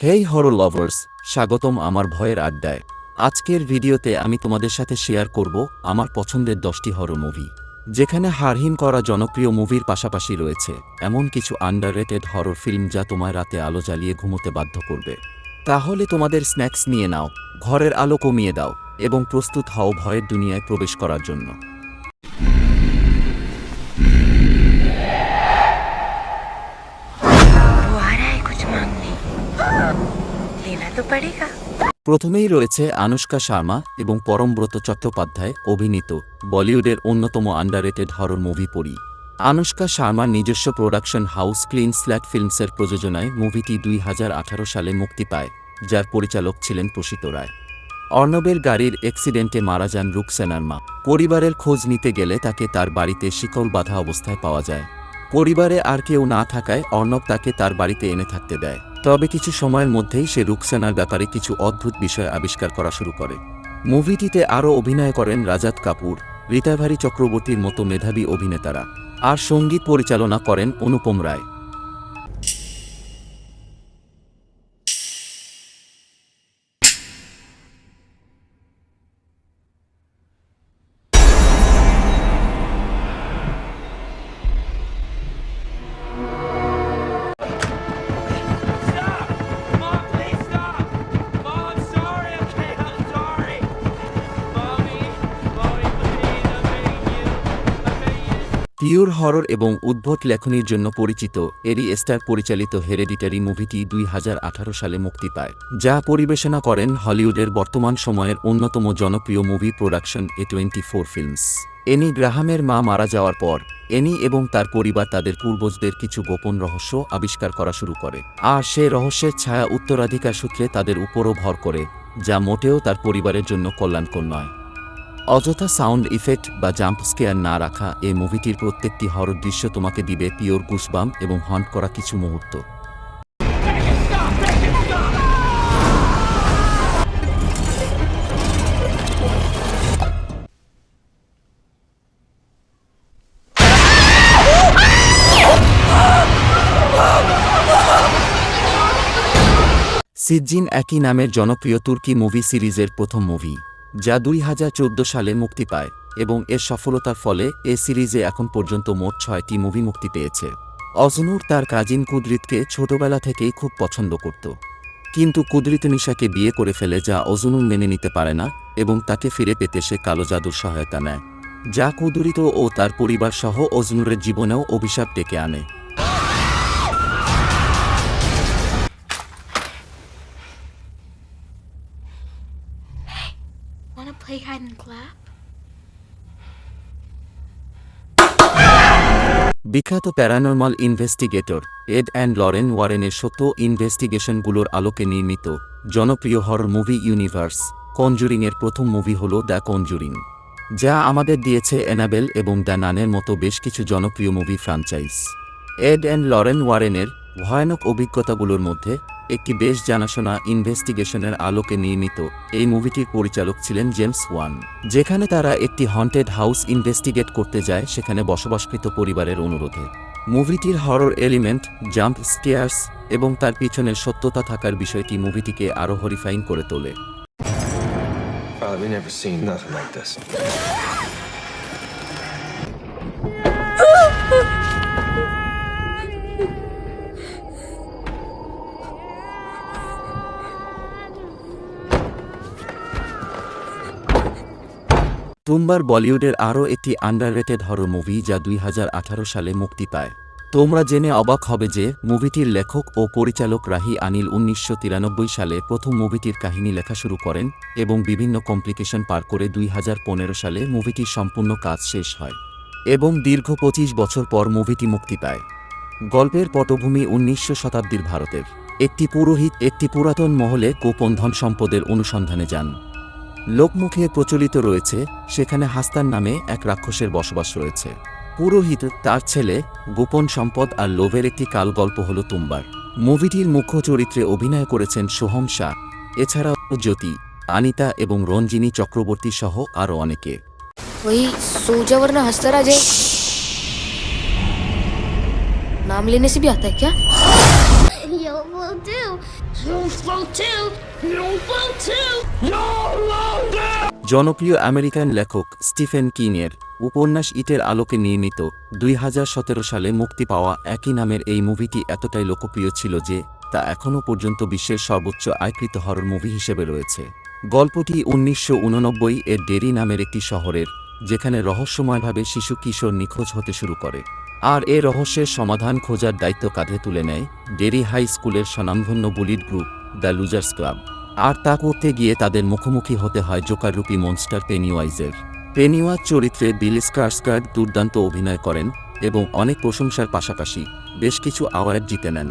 হেই horror lovers, স্বাগতম আমার ভয়ের আড্ডায়। আজকের ভিডিওতে আমি তোমাদের সাথে শেয়ার করব আমার পছন্দের দশটি হরর মুভি, যেখানে হারহীন করা জনপ্রিয় মুভির পাশাপাশি রয়েছে এমন কিছু আন্ডাররেটেড হরর ফিল্ম যা তোমায় রাতে আলো জ্বালিয়ে ঘুমোতে বাধ্য করবে। তাহলে তোমাদের স্ন্যাক্স নিয়ে নাও, ঘরের আলো কমিয়ে দাও এবং প্রস্তুত হও ভয়ের দুনিয়ায় প্রবেশ করার জন্য। तो पड़ेगा প্রথমেই রয়েছে আনুষ্কা শর্মা এবং পরমব্রত চট্টোপাধ্যায় অভিনীত বলিউডের অন্যতম আন্ডাররেটেড হরর মুভি পড়ি আনুষ্কা শর্মার নিজস্ব প্রোডাকশন হাউস ক্লিন স্ল্যাট ফিল্মসের প্রযোজনায় মুভিটি দুই সালে মুক্তি পায় যার পরিচালক ছিলেন প্রসিত রায় অর্ণবের গাড়ির অ্যাক্সিডেন্টে মারা যান রুকসেনার মা পরিবারের খোঁজ নিতে গেলে তাকে তার বাড়িতে শিকল বাঁধা অবস্থায় পাওয়া যায় পরিবারে আর কেউ না থাকায় অর্ণব তাকে তার বাড়িতে এনে থাকতে দেয়। তবে কিছু সময়ের মধ্যেই সে রুকসেনার ব্যাপারে কিছু অদ্ভুত বিষয় আবিষ্কার করা শুরু করে। মুভিটিতে আরও অভিনয় করেন রাজাত কাপুর, রীতাভারী চক্রবর্তীর মতো মেধাবী অভিনেতারা। আর সংগীত পরিচালনা করেন অনুপম রায়। পিওর হরর এবং উদ্ভট লেখনীর জন্য পরিচিত। এরি স্টার পরিচালিত হেরেডিটারি মুভিটি দুই হাজার আঠারো সালে মুক্তি পায়, যা পরিবেশনা করেন হলিউডের বর্তমান সময়ের অন্যতম জনপ্রিয় movie production A twenty four films. Annie গ্রাহামের মা মারা যাওয়ার পর, এনি এবং তার পরিবার তাদের পূর্বজদের কিছু গোপন রহস্য আবিষ্কার করা শুরু করে, আর সে রহস্যের ছায়া উত্তরাধিকার সূত্রে তাদের উপরও ভর করে, যা মোটেও তার পরিবারের জন্য কল্যাণকর নয়। অযথা সাউন্ড ইফেক্ট বা জাম্প স্কেয়ার না রাখা এই মুভিটির প্রত্যেকটি হরর দৃশ্য তোমাকে দিবে পিওর গুসবাম এবং হন্ট করা কিছু মুহূর্ত। সিজিন একই নামের জনপ্রিয় তুর্কি মুভি সিরিজের প্রথম মুভি। যা দুই হাজার চৌদ্দ সালে মুক্তি পায় এবং এর সফলতার ফলে এ সিরিজে এখন পর্যন্ত মোট ছয়টি মুভি মুক্তি পেয়েছে। অজনুর তার কাজিন কুদরিতকে ছোটবেলা থেকেই খুব পছন্দ করত। কিন্তু কুদরিত নিশাকে বিয়ে করে ফেলে যা অজনুর মেনে নিতে পারে না এবং তাকে ফিরে পেতে সে কালো জাদুর সহায়তা নেয়। যা কুদরিত ও তার পরিবার সহ অজনুরের জীবনেও অভিশাপ ডেকে আনে। Wanna play hide and clap? বিখ্যাত paranormal investigator, Ed and Lorraine ওয়ারেনের সত্য ইনভেস্টিগেশনগুলোর আলোকে নির্মিত জনপ্রিয় হরর মুভি ইউনিভার্স কনজুরিংয়ের প্রথম মুভি হল দ্য কনজুরিং যা আমাদের দিয়েছে এনাবেল এবং দ্য নানের মতো বেশ কিছু জনপ্রিয় movie franchise Ed and Lorraine ওয়ারেনের ভয়ানক অভিজ্ঞতাগুলোর মধ্যে একটি বেশ জানাশোনা ইনভেস্টিগেশনের আলোকে নির্মিত এই মুভিটির পরিচালক ছিলেন জেমস ওয়ান। যেখানে তারা একটি হন্টেড হাউস ইনভেস্টিগেট করতে যায়, সেখানে বসবাসকৃত পরিবারের অনুরোধে। মুভিটির হরর এলিমেন্ট জাম্প স্টেয়ার্স এবং তার পিছনের সত্যতা থাকার বিষয়টি মুভিটিকে আরও হরিফাইন করে তোলে। তুমবার বলিউডের আরও একটি আন্ডাররেটেড হরর মুভি যা দুই হাজার আঠারো সালে মুক্তি পায়। তোমরা জেনে অবাক হবে যে মুভিটির লেখক ও পরিচালক রাহি আনিল উনিশশো তিরানব্বই সালে প্রথম মুভিটির কাহিনী লেখা শুরু করেন এবং বিভিন্ন কমপ্লিকেশন পার করে দুই হাজার পনেরো সালে মুভিটির সম্পূর্ণ কাজ শেষ হয় এবং দীর্ঘ পঁচিশ বছর পর মুভিটি মুক্তি পায়। গল্পের পটভূমি উনিশশো শতাব্দীর ভারতের। একটি পুরোহিত, একটি পুরাতন মহলে গোপন ধন সম্পদের অনুসন্ধানে যান। লোকমুখে প্রচলিত রয়েছে সেখানে হাস্তার নামে এক রাক্ষসের বসবাস রয়েছে। পুরোহিত তার ছেলে গোপন সম্পদ আর লোভের একটি কালগল্প হল তুম্বার। মুভিটির মুখ্য চরিত্রে অভিনয় করেছেন সোহম শাহ এছাড়াও জ্যোতি আনিতা এবং রঞ্জিনী চক্রবর্তী সহ আরও অনেকে। ওই সৌজাবর্ণ নাম লেনে সে ভি You'll do. Do. Do. Do. জনপ্রিয় আমেরিকান লেখক স্টিফেন কিনের উপন্যাস ইটের আলোকে নির্মিত দুই হাজার সতেরো সালে মুক্তি পাওয়া একই নামের এই মুভিটি এতটাই লোকপ্রিয় ছিল যে তা এখনও পর্যন্ত বিশ্বের সর্বোচ্চ আয়কৃত হরর মুভি হিসেবে রয়েছে গল্পটি উনিশশো উননব্বই এর ডেরি নামের একটি শহরের যেখানে রহস্যময়ভাবে শিশু কিশোর নিখোঁজ হতে শুরু করে আর এ রহস্যের সমাধান খোঁজার দায়িত্ব কাঁধে তুলে নেয় ডেরি হাই স্কুলের স্বনামধন্য bullied group the losers club. আর তা করতে গিয়ে তাদের মুখোমুখি হতে হয় জোকাররূপী মনস্টার পেনিওয়াইজের। পেনিওয়াজ চরিত্রে বিল স্কার্সকার্ড দুর্দান্ত অভিনয় করেন এবং অনেক প্রশংসার পাশাপাশি বেশ কিছু অ্যাওয়ার্ড জিতে নেন।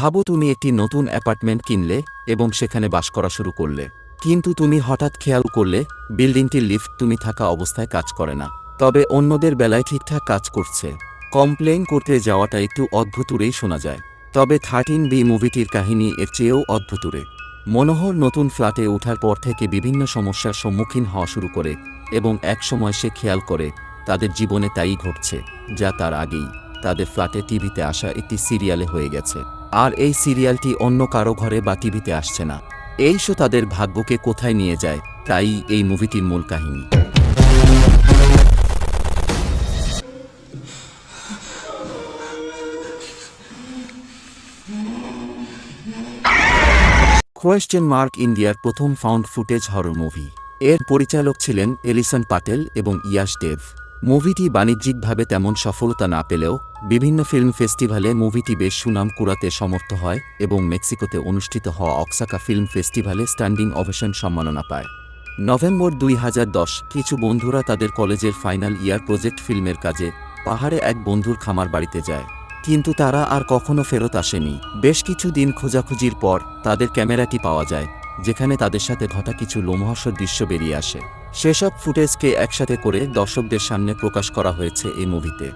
ভাবো তুমি একটি নতুন অ্যাপার্টমেন্ট কিনলে এবং সেখানে বাস করা শুরু করলে। কিন্তু তুমি হঠাৎ খেয়াল করলে, বিল্ডিংটির লিফট তুমি থাকা অবস্থায় কাজ করে না। তবে অন্যদের বেলায় ঠিকঠাক কাজ করছে। কমপ্লেন করতে যাওয়াটা একটু অদ্ভুতুরেই শোনা যায়। তবে থার্টিন বি মুভিটির কাহিনী এর চেয়েও অদ্ভুতুরে মনোহর নতুন ফ্ল্যাটে ওঠার পর থেকে বিভিন্ন সমস্যার সম্মুখীন হওয়া শুরু করে এবং একসময় সে খেয়াল করে, তাদের জীবনে তাই ঘটছে, যা তার আগেই। তাদের ফ্ল্যাটে টিভিতে আসা একটি সিরিয়ালে হয়ে গেছে। আর এই সিরিয়ালটি অন্য কারও ঘরে বা টিভিতে আসছে না। এই শো তাদের ভাগ্যকে কোথায় নিয়ে যায়, তাই এই মুভিটির মূল কাহিনী। কোয়েশ্চেন মার্ক ইন্ডিয়ার প্রথম ফাউন্ড ফুটেজ হরর মুভি। এর পরিচালক ছিলেন এলিসন পাটেল এবং ইয়াশ দেব মুভিটি বাণিজ্যিকভাবে তেমন সফলতা না পেলেও বিভিন্ন ফিল্ম ফেস্টিভ্যালে মুভিটি বেশ সুনাম কুড়াতে সমর্থ হয় এবং মেক্সিকোতে অনুষ্ঠিত হওয়া অক্সাকা ফিল্ম ফেস্টিভ্যালে স্ট্যান্ডিং অভেশন সম্মাননা পায়। নভেম্বর দুই হাজার দশ, কিছু বন্ধুরা তাদের কলেজের ফাইনাল ইয়ার প্রজেক্ট ফিল্মের কাজে পাহাড়ে এক বন্ধুর খামার বাড়িতে যায়। কিন্তু তারা আর কখনো ফেরত আসেনি। বেশ কিছু দিন খোঁজাখুঁজির পর তাদের ক্যামেরাটি পাওয়া যায়। যেখানে তাদের সাথে ঘটা কিছু লোমহর্ষর দৃশ্য বেরিয়ে আসে। সেসব ফুটেজকে একসাথে করে দর্শকদের সামনে প্রকাশ করা হয়েছে এই মুভিতে।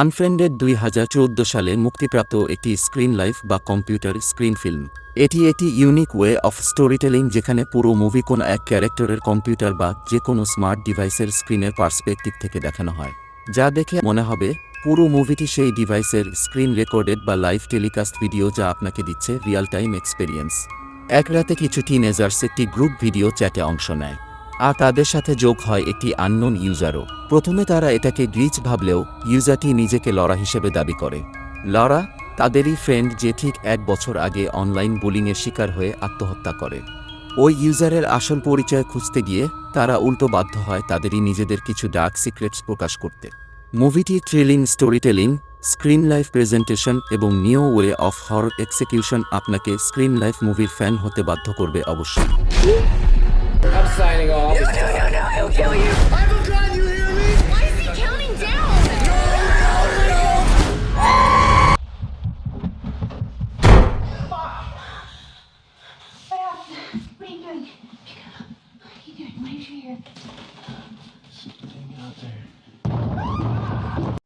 আনফ্রেন্ডেড দুই হাজার চৌদ্দ সালে মুক্তিপ্রাপ্ত একটি স্ক্রিন লাইফ বা কম্পিউটার স্ক্রিন ফিল্ম। এটি একটি ইউনিক ওয়ে অফ স্টোরিটেলিং যেখানে পুরো মুভি কোনো এক ক্যারেক্টারের কম্পিউটার বা যে কোনো স্মার্ট ডিভাইসের স্ক্রিনের পার্সপেক্টিভ থেকে দেখানো হয়। যা দেখে মনে হবে, পুরো মুভিটি সেই ডিভাইসের স্ক্রিন রেকর্ডেড বা লাইভ টেলিকাস্ট ভিডিও যা আপনাকে দিচ্ছে রিয়েল টাইম এক্সপেরিয়েন্স। এক রাতে কিছু টিনেজার্স একটি গ্রুপ ভিডিও চ্যাটে অংশ নেয়। আর তাদের সাথে যোগ হয় একটি আননোন ইউজারও। প্রথমে তারা এটাকে গ্লিচ ভাবলেও ইউজারটি নিজেকে লড়া হিসেবে দাবি করে। লড়া তাদেরই ফ্রেন্ড যে ঠিক এক বছর আগে অনলাইন বুলিংয়ের শিকার হয়ে আত্মহত্যা করে। ওই ইউজারের আসল পরিচয় খুঁজতে গিয়ে তারা উল্টো বাধ্য হয় তাদেরই নিজেদের কিছু ডার্ক সিক্রেটস প্রকাশ করতে। মুভিটি thrilling story telling screen life presentation এবং new way of horror execution আপনাকে স্ক্রিন লাইফ মুভির ফ্যান হতে বাধ্য করবে অবশ্যই। I'm signing off. Why is he counting down? What are you doing? What are you doing? Why are you here?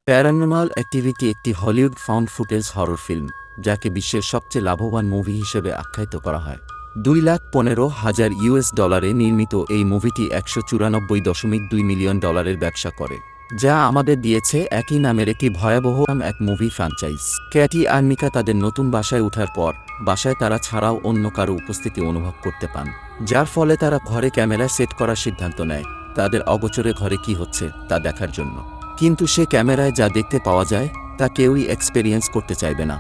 Paranormal activity একটি Hollywood found footage horror film যাকে বিশ্বের সবচেয়ে লাভবান মুভি হিসেবে আখ্যায়িত করা হয় দুই লাখ পনেরো হাজার ইউএস ডলারে নির্মিত এই মুভিটি একশো চুরানব্বই দশমিক দুই মিলিয়ন ডলারের ব্যবসা করে, যা আমাদের দিয়েছে একই নামের একটি ভয়াবহ এক মুভি ফ্র্যাঞ্চাইজ ক্যাটি আর মিকা তাদের নতুন বাসায় ওঠার পর, বাসায় তারা ছাড়াও অন্য কারও উপস্থিতি অনুভব করতে পান, যার ফলে তারা ঘরে ক্যামেরা সেট করার সিদ্ধান্ত নেয়, তাদের অগোচরে ঘরে কি হচ্ছে তা দেখার জন্য। কিন্তু সে ক্যামেরায় যা দেখতে পাওয়া যায়, তা কেউই এক্সপেরিয়েন্স করতে চাইবে না।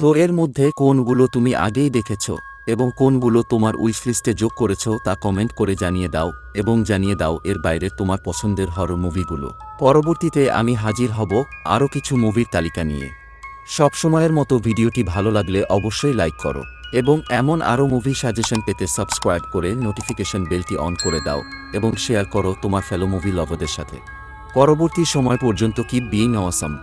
তো এর মধ্যে কোনগুলো তুমি আগেই দেখেছ এবং কোনগুলো তোমার উইশলিস্টে যোগ করেছ তা কমেন্ট করে জানিয়ে দাও এবং জানিয়ে দাও এর বাইরে তোমার পছন্দের হরর মুভিগুলো পরবর্তীতে আমি হাজির হব আরও কিছু মুভির তালিকা নিয়ে। সবসময়ের মতো ভিডিওটি ভালো লাগলে অবশ্যই লাইক করো এবং এমন আরও মুভি সাজেশন পেতে সাবস্ক্রাইব করে নোটিফিকেশন বেলটি অন করে দাও এবং শেয়ার করো তোমার ফেলো মুভি লভারদের সাথে। পরবর্তী সময় পর্যন্ত কি বিং অসাম